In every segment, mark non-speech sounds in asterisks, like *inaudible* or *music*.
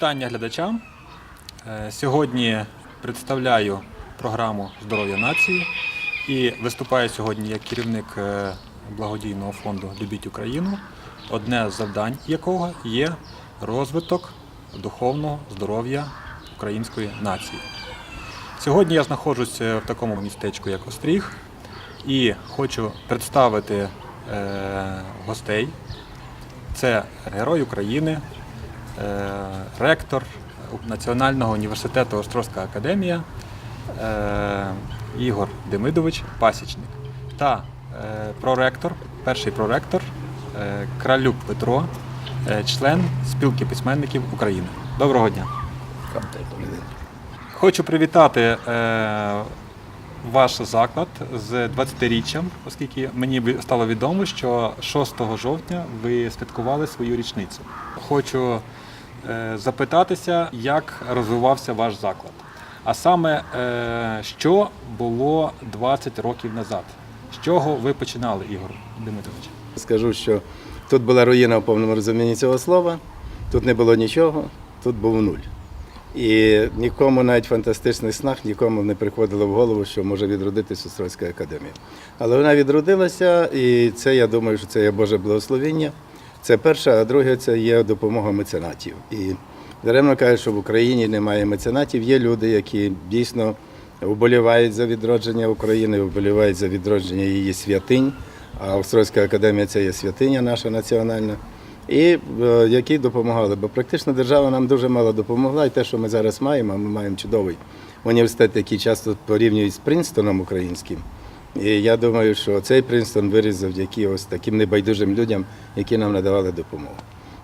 Вітання глядачам. Е, Сьогодні представляю програму Здоров'я нації і виступаю сьогодні як керівник е, благодійного фонду Любіть Україну, одне з завдань якого є розвиток духовного здоров'я української нації. Сьогодні я знаходжусь в такому містечку, як Остріг, і хочу представити е, гостей. Це герой України, ректор Національного університету Острозька академія е, Ігор Демидович Пасічник та е, проректор, перший проректор е, Кралюк Петро, е, член спілки письменників України. Доброго дня! Хочу привітати е, ваш заклад з 20-річчям, оскільки мені стало відомо, що 6 жовтня ви святкували свою річницю. Хочу е, запитатися, як розвивався ваш заклад. А саме, е, що було 20 років назад? З чого ви починали, Ігор Дмитрович? Скажу, що тут була руїна в повному розумінні цього слова, тут не було нічого, тут був нуль. І нікому, навіть в фантастичних снах, нікому не приходило в голову, що може відродитися Острозька академія. Але вона відродилася, і це, я думаю, що це є Боже благословіння. Це перше, а друге це є допомога меценатів. І даремно кажуть, що в Україні немає меценатів. Є люди, які дійсно вболівають за відродження України, вболівають за відродження її святинь. А Острозька академія це є святиня наша національна. І е, які допомагали, бо практично держава нам дуже мало допомогла, і те, що ми зараз маємо, ми маємо чудовий університет, який часто порівнюють з Принстоном українським. І я думаю, що цей Принстон виріс завдяки ось таким небайдужим людям, які нам надавали допомогу.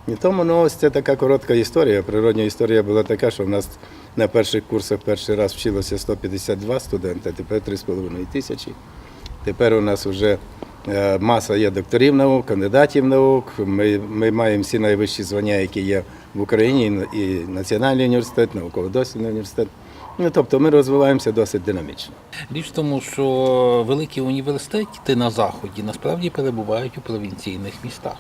І тому ну, ось це така коротка історія. Природня історія була така, що в нас на перших курсах перший раз вчилося 152 студента, тепер 3,5 тисячі. Тепер у нас вже е, маса є докторів наук, кандидатів наук. Ми, ми маємо всі найвищі звання, які є в Україні, і Національний університет, науково-дослідний університет. Ну, тобто ми розвиваємося досить динамічно. Річ в тому, що великі університети на заході насправді перебувають у провінційних містах.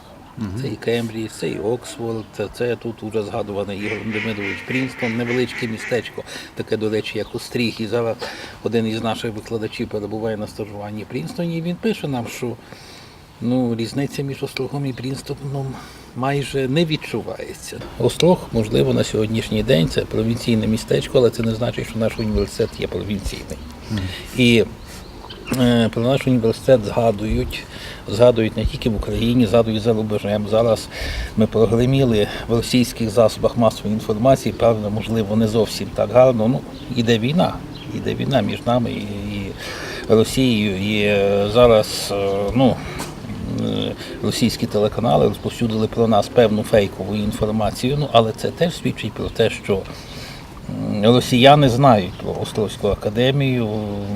Це і Кембридж, це і Оксфорд, це, це тут уже згадуваний Ігор Демидович Прінстон, невеличке містечко, таке, до речі, як Остріг. І зараз один із наших викладачів перебуває на стажуванні в Прінстоні. І він пише нам, що ну, різниця між Острогом і Прінстоном майже не відчувається. Острог, можливо, на сьогоднішній день це провінційне містечко, але це не значить, що наш університет є провінційний. І е, про наш університет згадують, згадують не тільки в Україні, згадують за рубежем. Зараз ми прогреміли в російських засобах масової інформації, правда, можливо, не зовсім так гарно. Ну, іде війна, іде війна між нами і, і Росією. І е, зараз, е, ну. Е, Російські телеканали розповсюдили про нас певну фейкову інформацію, ну але це теж свідчить про те, що Росіяни знають про Островську академію,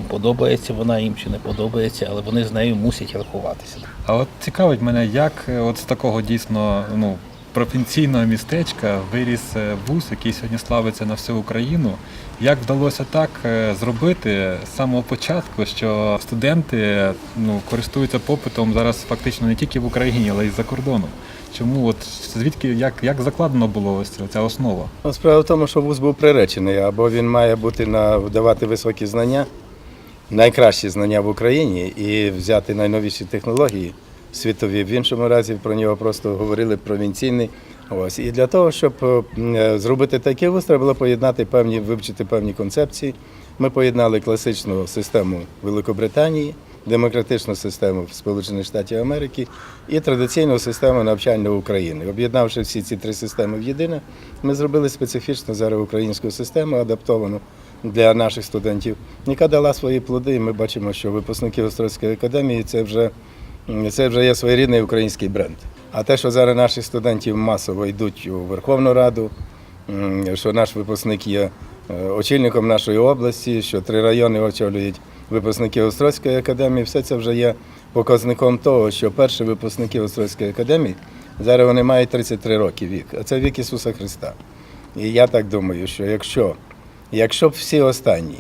подобається вона їм чи не подобається, але вони з нею мусять рахуватися. А от цікавить мене, як е, от з такого дійсно ну, провінційного містечка виріс е, вуз, який сьогодні славиться на всю Україну. Як вдалося так е, зробити з самого початку, що студенти ну, користуються попитом зараз фактично не тільки в Україні, але й за кордоном? Чому от звідки як, як закладено було ось ця- основа? Ну, Справа в тому, що вуз був приречений, або він має бути на давати високі знання, найкращі знання в Україні і взяти найновіші технології світові. В іншому разі про нього просто говорили провінційний. Ось і для того, щоб е, зробити такий вуз, було поєднати певні, вивчити певні концепції. Ми поєднали класичну систему Великобританії, демократичну систему Сполучених Штатів Америки і традиційну систему навчання України. Об'єднавши всі ці три системи в єдине, ми зробили специфічну зараз українську систему, адаптовану для наших студентів, яка дала свої плоди. І ми бачимо, що випускники Острозької академії це вже, це вже є своєрідний український бренд. А те, що зараз наші студентів масово йдуть у Верховну Раду, що наш випускник є е, очільником нашої області, що три райони очолюють випускники Острозької академії, все це вже є показником того, що перші випускники Острозької академії зараз вони мають 33 роки вік, а це вік Ісуса Христа. І я так думаю, що якщо, якщо б всі останні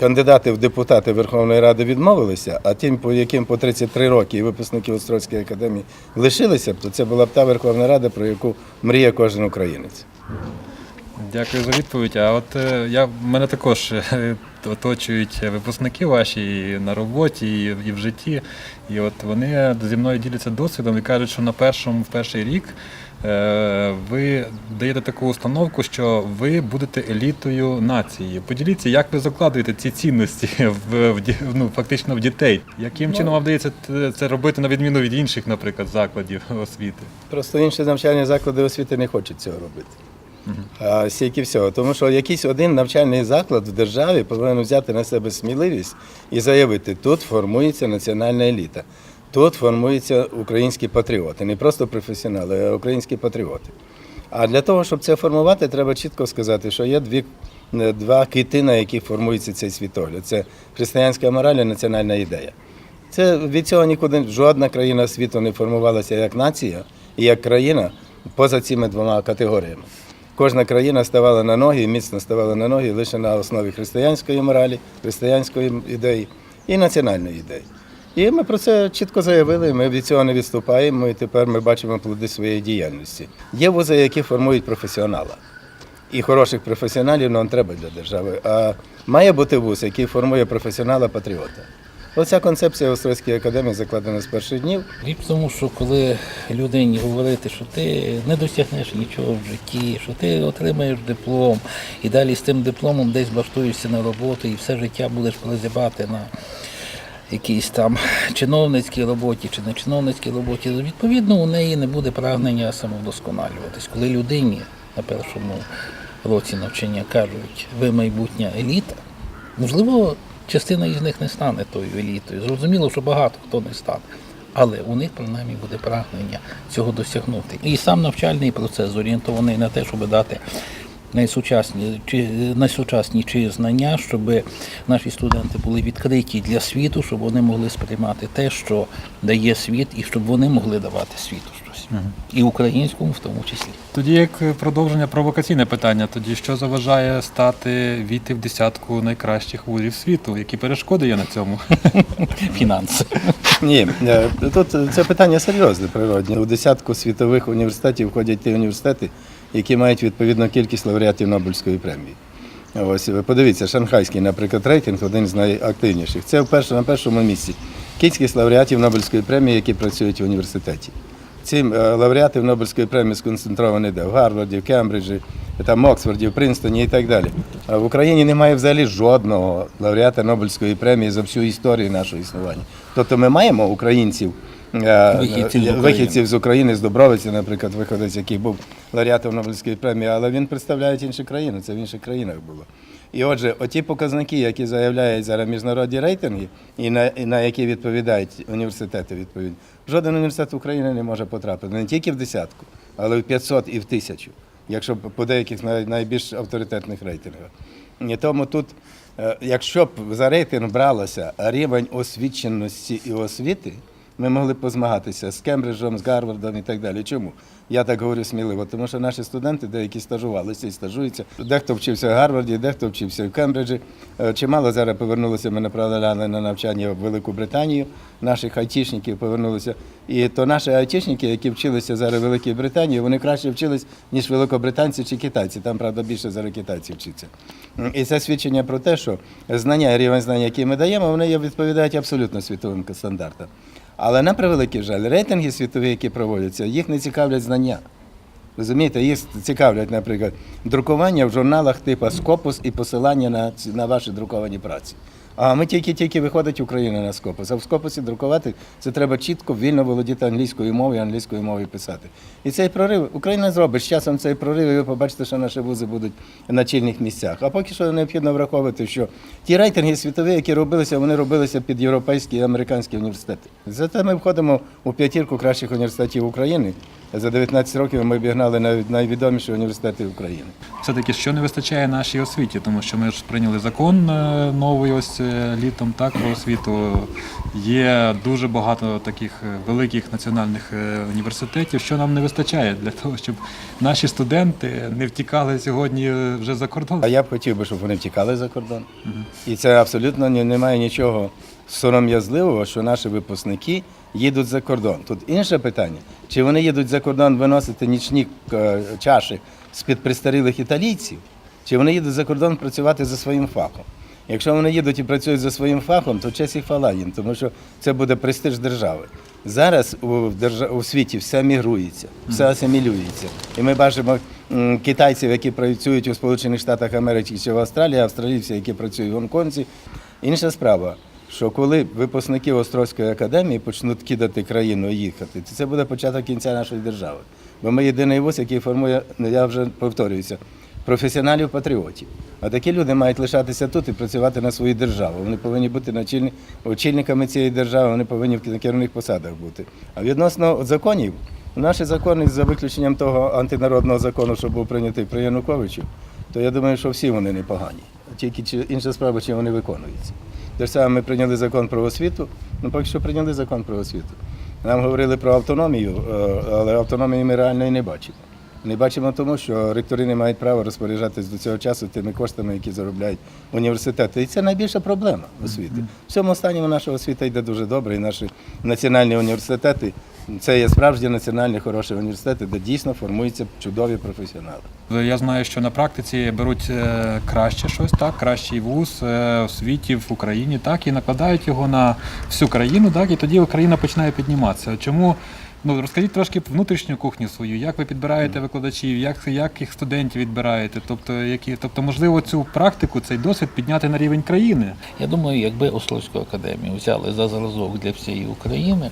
кандидати в депутати Верховної Ради відмовилися, а тим, по яким по 33 роки і випускники Острозької академії лишилися то це була б та Верховна Рада, про яку мріє кожен українець. Дякую за відповідь. А от е, я мене також е, оточують випускники ваші і на роботі, і, і в житті. І от вони зі мною діляться досвідом і кажуть, що на першому в перший рік е, ви даєте таку установку, що ви будете елітою нації. Поділіться, як ви закладуєте ці цінності *laughs* в, в ну, фактично в дітей. Яким чином вам вдається це робити на відміну від інших, наприклад, закладів освіти? Просто інші навчальні заклади освіти не хочуть цього робити. А стільки всього. Тому що якийсь один навчальний заклад в державі повинен взяти на себе сміливість і заявити, тут формується національна еліта, тут формуються українські патріоти, не просто професіонали, а українські патріоти. А для того, щоб це формувати, треба чітко сказати, що є дві, е, два кити, на яких формується цей світогляд. Це християнська мораль і національна ідея. Це від цього нікуди жодна країна світу не формувалася як нація і як країна поза цими двома категоріями. Кожна країна ставала на ноги міцно ставала на ноги лише на основі християнської моралі, християнської ідеї і національної ідеї. І ми про це чітко заявили. Ми від цього не відступаємо, і тепер ми бачимо плоди своєї діяльності. Є вузи, які формують професіонала. І хороших професіоналів нам треба для держави. А має бути вуз, який формує професіонала-патріота. Оця концепція Острозької академії закладена з перших днів. Річ тому, що коли людині говорити, що ти не досягнеш нічого в житті, що ти отримаєш диплом і далі з тим дипломом десь влаштуєшся на роботу і все життя будеш прозябати на якійсь там чиновницькій роботі чи не чиновницькій роботі, відповідно у неї не буде прагнення самовдосконалюватись. Коли людині на першому році навчання кажуть, ви майбутня еліта, можливо, частина із них не стане тою елітою. Зрозуміло, що багато хто не стане. Але у них принаймні буде прагнення цього досягнути. І сам навчальний процес зорієнтований на те, щоб дати найсучасні чи найсучасніші знання, щоб наші студенти були відкриті для світу, щоб вони могли сприймати те, що дає світ, і щоб вони могли давати світу щось. І українському в тому числі. Тоді як продовження провокаційне питання, тоді що заважає стати війти в десятку найкращих вузів світу? Які перешкоди є на цьому? *laughs* Фінанси. Ні, е, тут це питання серйозне природне. У десятку світових університетів входять ті університети, які мають відповідну кількість лауреатів Нобелівської премії. Ось ви подивіться, шанхайський, наприклад, рейтинг один з найактивніших. Це вперше на першому місці. Кількість лауреатів Нобелівської премії, які працюють в університеті. Ці е, лауреати Нобелівської премії сконцентровані де в Гарварді, в Кембриджі, там Оксфорді, в Принстоні і так далі. А в Україні немає взагалі жодного лауреата Нобелівської премії за всю історію нашого існування. Тобто ми маємо українців. Е, Вихідців вихідців з України, з Добровиці, наприклад, виходець, який був лауреатом Нобелівської премії, але він представляє інші країни, це в інших країнах було. І отже, оті показники, які заявляють зараз міжнародні рейтинги, і на, і на які відповідають університети, відповідно, жоден університет України не може потрапити не тільки в десятку, але в 500 і в тисячу, якщо по деяких най- найбільш авторитетних рейтингах. І тому тут, е, якщо б за рейтинг бралося рівень освіченості і освіти, ми могли позмагатися з Кембриджем, з Гарвардом і так далі. Чому? Я так говорю сміливо, тому що наші студенти деякі стажувалися і стажуються. Дехто вчився в Гарварді, дехто вчився в Кембриджі. Е, Чимало зараз повернулося, ми направляли на навчання в Велику Британію. Наших айтішників повернулися. І то наші айтішники, які вчилися зараз в Великій Британії, вони краще вчились, ніж великобританці чи китайці. Там, правда, більше зараз китайців вчиться. І це свідчення про те, що знання, рівень знань, який ми даємо, вони відповідають абсолютно світовим стандартам. Але на превеликий жаль, рейтинги світові, які проводяться, їх не цікавлять знання. Розумієте, їх цікавлять, наприклад, друкування в журналах типу Скопус і посилання на, на ваші друковані праці. А ми тільки-тільки виходить Україна на Scopus. А в Scopus друкувати це треба чітко, вільно володіти англійською мовою, англійською мовою писати. І цей прорив Україна зробить з часом цей прорив, і ви побачите, що наші вузи будуть на чільних місцях. А поки що необхідно враховувати, що ті рейтинги світові, які робилися, вони робилися під європейські і американські університети. Зате ми входимо у п'ятірку кращих університетів України. За 19 років ми обігнали навіть найвідоміші університети України. Все-таки що не вистачає нашій освіті, тому що ми ж прийняли закон е, новий ось е, літом так про освіту. Є дуже багато таких е, великих національних університетів. Що нам не вистачає для того, щоб наші студенти не втікали сьогодні вже за кордон? А я б хотів би, щоб вони втікали за кордон. І це абсолютно немає нічого сором'язливого, що наші випускники їдуть за кордон. Тут інше питання: чи вони їдуть за кордон виносити нічні е, чаші з-під пристарілих італійців, чи вони їдуть за кордон працювати за своїм фахом. Якщо вони їдуть і працюють за своїм фахом, то честь і хвала їм, тому що це буде престиж держави. Зараз у, держа... у світі все мігрується, все асимілюється. І ми бачимо китайців, які працюють у Сполучених Штатах Америки чи в Австралії, австралійців, які працюють в Гонконзі. Інша справа, що коли випускники Острозької академії почнуть кидати країну і їхати, то це буде початок кінця нашої держави. Бо ми єдиний вуз, який формує, ну, я вже повторююся, професіоналів-патріотів. А такі люди мають лишатися тут і працювати на свою державу. Вони повинні бути начальні, очільниками цієї держави, вони повинні на керівних посадах бути. А відносно законів, наші закони, за виключенням того антинародного закону, що був прийнятий при Януковичу, то я думаю, що всі вони непогані. Тільки інша справа, чи вони виконуються. Те ж саме ми прийняли закон про освіту, ну поки що прийняли закон про освіту. Нам говорили про автономію, е, але автономії ми реально і не бачимо. Не бачимо тому, що ректори не мають права розпоряджатись до цього часу тими коштами, які заробляють університети. І це найбільша проблема освіти. В цьому останньому наша освіта йде дуже добре, і наші національні університети це є справжні національні хороші університети, де дійсно формуються чудові професіонали. Я знаю, що на практиці беруть е, краще щось, так, кращий вуз е, в світі, в Україні, так, і накладають його на всю країну, так, і тоді Україна починає підніматися. Чому? Ну, розкажіть трошки внутрішню кухню свою, як ви підбираєте викладачів, як, як їх студентів відбираєте, тобто, які, тобто, можливо, цю практику, цей досвід підняти на рівень країни. Я думаю, якби Ословську академію взяли за зразок для всієї України,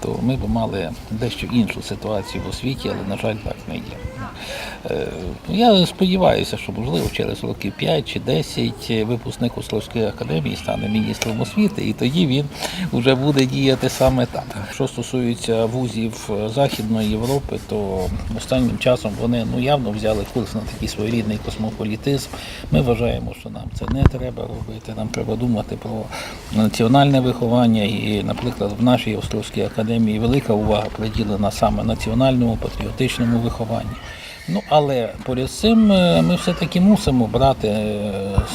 то ми б мали дещо іншу ситуацію в освіті, але, на жаль, так не є. Е, Я сподіваюся, що можливо через років 5 чи 10 випускник Ословської академії стане міністром освіти, і тоді він вже буде діяти саме так. Що стосується вузів Західної Європи, то останнім часом вони ну явно взяли курс на такий своєрідний космополітизм. Ми вважаємо, що нам це не треба робити. Нам треба думати про національне виховання. І, наприклад, в нашій Острозькій академії велика увага приділена саме національному патріотичному вихованню. Ну, але поряд з цим е, ми все-таки мусимо брати е,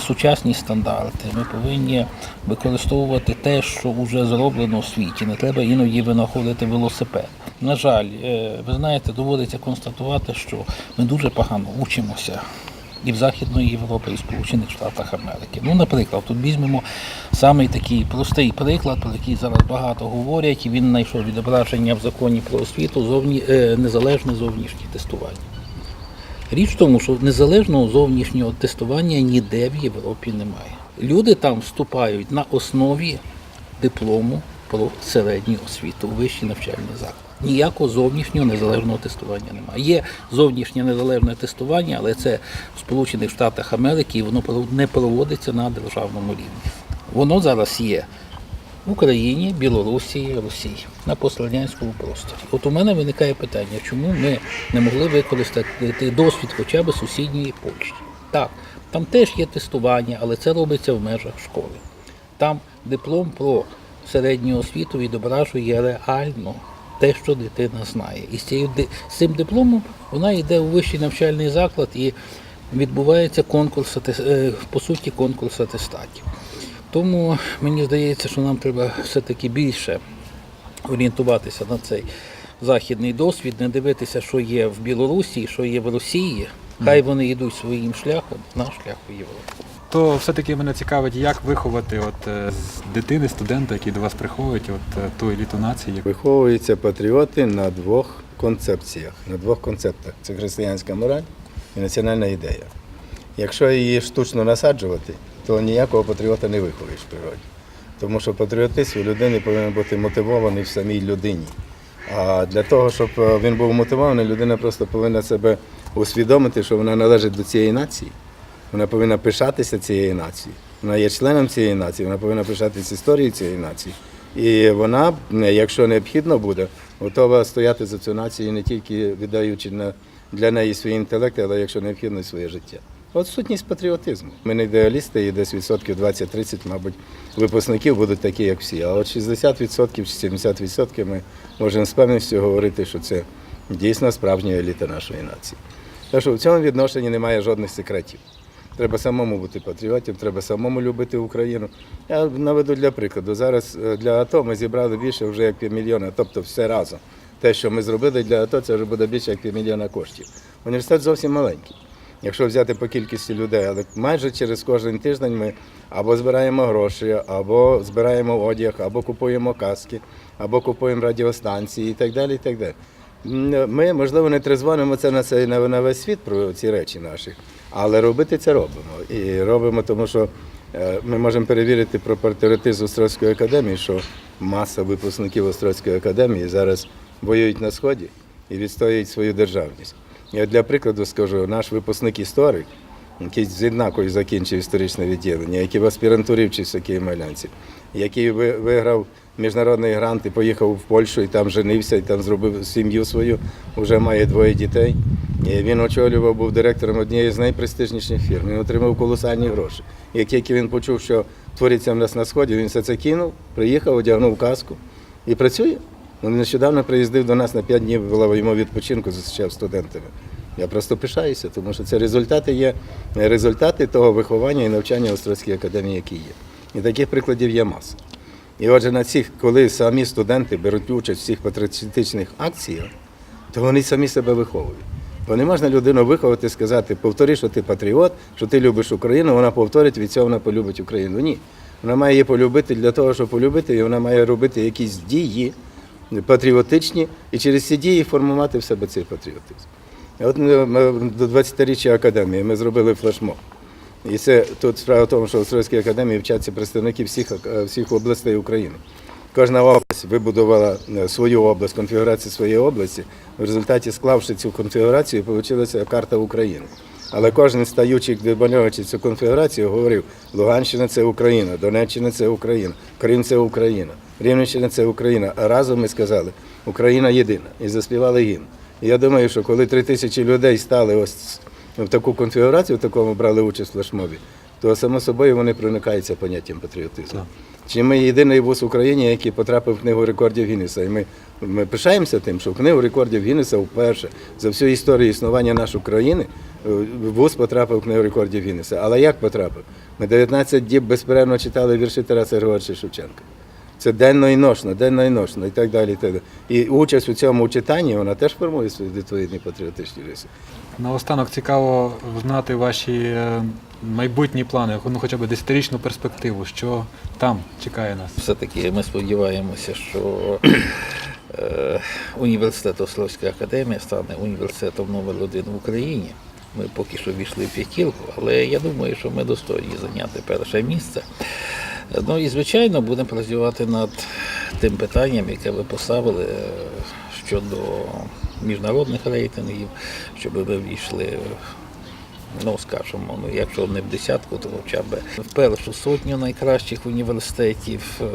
сучасні стандарти. Ми повинні використовувати те, що вже зроблено в світі. Не треба іноді винаходити велосипед. На жаль, е, ви знаєте, доводиться констатувати, що ми дуже погано учимося. І в Західної Європи, і в Сполучених Штатах Америки. Ну, наприклад, тут візьмемо самий такий простий приклад, про який зараз багато говорять, і він знайшов відображення в законі про освіту зовні, незалежне зовнішнє тестування. Річ в тому, що незалежного зовнішнього тестування ніде в Європі немає. Люди там вступають на основі диплому про середню освіту, вищий навчальний заклад. Ніякого зовнішнього незалежного тестування немає. Є зовнішнє незалежне тестування, але це в Сполучених Штатах Америки і воно не проводиться на державному рівні. Воно зараз є в Україні, Білорусі, Росії на пострадянському просторі. От у мене виникає питання, чому ми не могли використати досвід хоча б сусідньої Польщі. Так, там теж є тестування, але це робиться в межах школи. Там диплом про середню освіту відображує реально те, що дитина знає. І з, з цим дипломом вона йде у вищий навчальний заклад і відбувається конкурс, е, по суті, конкурс атестатів. Тому мені здається, що нам треба все-таки більше орієнтуватися на цей західний досвід, не дивитися, що є в Білорусі, що є в Росії. Хай вони йдуть своїм шляхом, наш шлях у Європу. То все-таки мене цікавить, як виховати от, е, з дитини, студента, який до вас приходить, от, е, ту еліту нації. Виховуються патріоти на двох концепціях, на двох концептах. Це християнська мораль і національна ідея. Якщо її штучно насаджувати, то ніякого патріота не виховуєш в природі. Тому що патріотизм у людини повинен бути мотивований в самій людині. А для того, щоб е, він був мотивований, людина просто повинна себе усвідомити, що вона належить до цієї нації. Вона повинна пишатися цією нацією. Вона є членом цієї нації, вона повинна пишатися історією цієї нації. І вона, е, якщо необхідно буде, готова стояти за цю націю, не тільки віддаючи для неї свій інтелект, але якщо необхідно, і своє життя. От сутність патріотизму. Ми не ідеалісти, і десь відсотків 20-30, мабуть, випускників будуть такі, як всі. А от 60% чи 70% ми можемо з певністю говорити, що це дійсно справжня еліта нашої нації. Так що в цьому відношенні немає жодних секретів. Треба самому бути патріотом, треба самому любити Україну. Я наведу для прикладу. Зараз е, для АТО ми зібрали більше вже як півмільйона, тобто все разом. Те, що ми зробили для АТО, це вже буде більше як півмільйона коштів. Університет зовсім маленький. Якщо взяти по кількості людей, але майже через кожен тиждень ми або збираємо гроші, або збираємо одяг, або купуємо каски, або купуємо радіостанції і так далі. І так далі. Ми, можливо, не трезвонимо це на цей на, на весь світ про ці речі наші, але робити це робимо. І робимо, тому що е, ми можемо перевірити про патріотизм Острозької академії, що маса випускників Острозької академії зараз воюють на сході і відстоюють свою державність. Я для прикладу скажу, наш випускник історик, який з однакою закінчив історичне відділення, який в аспірантурі вчився в Києво-Могилянці, який виграв міжнародний грант і поїхав в Польщу і там женився, і там зробив сім'ю свою, вже має двоє дітей. І він очолював, був директором однієї з найпрестижніших фірм. Він отримав колосальні гроші. Як тільки він почув, що твориться в нас на сході, він все це кинув, приїхав, одягнув каску і працює. Він нещодавно приїздив до нас на 5 днів, була йому відпочинку, зустрічав студентами. Я просто пишаюся, тому що це результати є результати того виховання і навчання в академії, які є. І таких прикладів є маса. І отже, на цих, коли самі студенти беруть участь в цих патріотичних акціях, то вони самі себе виховують. Бо не можна людину виховати, сказати, повтори, що ти патріот, що ти любиш Україну, вона повторить, від цього вона полюбить Україну. Ні. Вона має її полюбити для того, щоб полюбити, і вона має робити якісь дії патріотичні і через ці дії формувати в себе цей патріотизм. От ми- до 20-річчя академії ми зробили флешмоб. І це тут справа в тому, що в Острозькій академії вчаться представники всіх, е, всіх областей України. Кожна область вибудувала е, свою область, конфігурацію своєї області. В результаті, склавши цю конфігурацію, вийшла карта України. Але кожен стаючий, демонюючи цю конфігурацію, говорив: Луганщина це Україна, Донеччина це Україна, Крим це Україна, Рівненщина це Україна. А разом ми сказали, Україна єдина. І заспівали гімн. І я думаю, що коли три тисячі людей стали ось в таку конфігурацію, в такому брали участь в флешмобі, то само собою вони проникаються поняттям патріотизму. Чи ми єдиний вуз в Україні, який потрапив в книгу рекордів Гіннеса. І ми, ми пишаємося тим, що в книгу рекордів Гіннеса вперше за всю історію існування нашої країни вуз потрапив в книгу рекордів Гіннеса. Але як потрапив? Ми 19 діб безперервно читали вірші Тараса Григоровича Шевченка. Це денно і ношно, денно і ношно, і так далі. І, так далі. і участь у цьому читанні вона теж формує свої відповідні патріотичні риси. Наостанок цікаво знати ваші е, майбутні плани, ну хоча б десятирічну перспективу, що там чекає нас. Все-таки ми сподіваємося, що е, університет Ословська академія стане університетом номер один в Україні. Ми поки що війшли в п'ятірку, але я думаю, що ми достойні зайняти перше місце. Ну і звичайно будемо працювати над тим питанням, яке ви поставили е, щодо міжнародних рейтингів, щоб ми війшли ну скажімо, ну якщо не в десятку, то хоча б в першу сотню найкращих університетів. Е,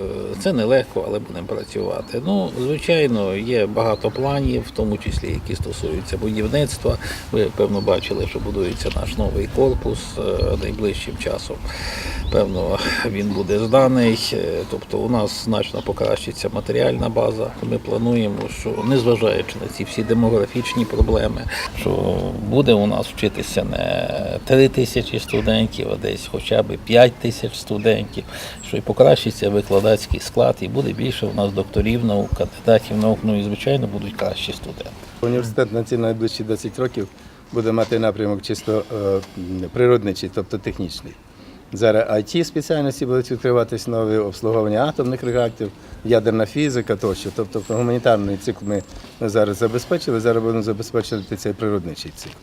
Це нелегко, але будемо працювати. Ну, звичайно, є багато планів, в тому числі які стосуються будівництва. Ви певно бачили, що будується наш новий корпус е, найближчим часом. Певно, він буде зданий. Е, Тобто у нас значно покращиться матеріальна база. Ми плануємо, що незважаючи на ці всі демографічні проблеми, що буде у нас вчитися не 3 тисячі студентів, а десь хоча б 5 тисяч студентів, що і покращиться викладацький склад, і буде більше у нас докторів наук, кандидатів наук, ну і звичайно будуть кращі студенти. Університет на ці найближчі 10 років буде мати напрямок чисто е, природничий, тобто технічний. Зараз it спеціальності будуть відкриватись нові обслуговування атомних реакторів, ядерна фізика тощо. Тобто гуманітарний цикл ми ми зараз забезпечили, зараз будемо забезпечувати цей природничий цикл.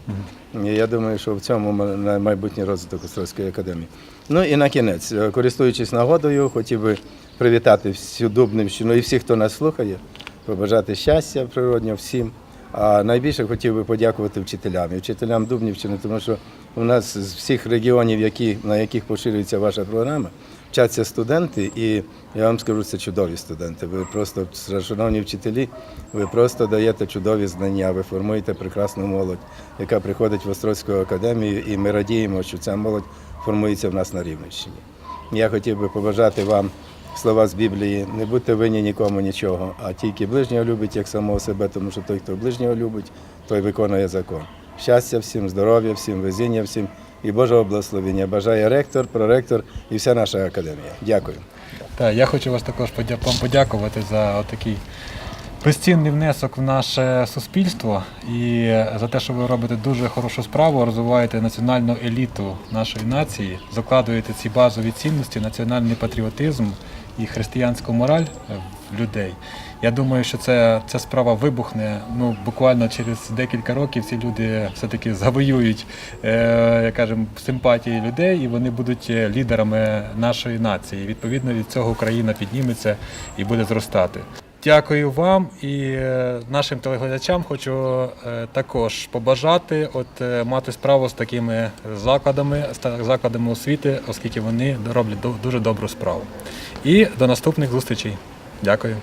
І я думаю, що в цьому майбутній розвиток Острозької академії. Ну і на кінець, е, користуючись нагодою, хотів би привітати всю Дубнівщину і всіх, хто нас слухає, побажати щастя природнього всім. А найбільше хотів би подякувати вчителям і вчителям Дубнівщини, тому що у нас з всіх регіонів, які, на яких поширюється ваша програма, вчаться студенти, і я вам скажу, це чудові студенти. Ви просто, шановні вчителі, ви просто даєте чудові знання, ви формуєте прекрасну молодь, яка приходить в Острозьку академію, і ми радіємо, що ця молодь формується в нас на Рівненщині. Я хотів би побажати вам слова з Біблії, не будьте винні нікому нічого, а тільки ближнього любить як самого себе, тому що той, хто ближнього любить, той виконує закон. Щастя всім, здоров'я всім, везіння всім і Божого благословення. Бажає ректор, проректор і вся наша академія. Дякую. Так, я хочу вас також вам подякувати за такий безцінний внесок в наше суспільство і за те, що ви робите дуже хорошу справу, розвиваєте національну еліту нашої нації, закладуєте ці базові цінності, національний патріотизм і християнську мораль в людей. Я думаю, що це, ця справа вибухне. Ну буквально через декілька років ці люди все-таки завоюють, е, як кажемо, симпатії людей, і вони будуть е, лідерами нашої нації. Відповідно від цього Україна підніметься і буде зростати. Дякую вам і е, нашим телеглядачам хочу е, також побажати от мати справу з такими закладами, з закладами освіти, оскільки вони роблять ду- дуже добру справу. І до наступних зустрічей. Дякую.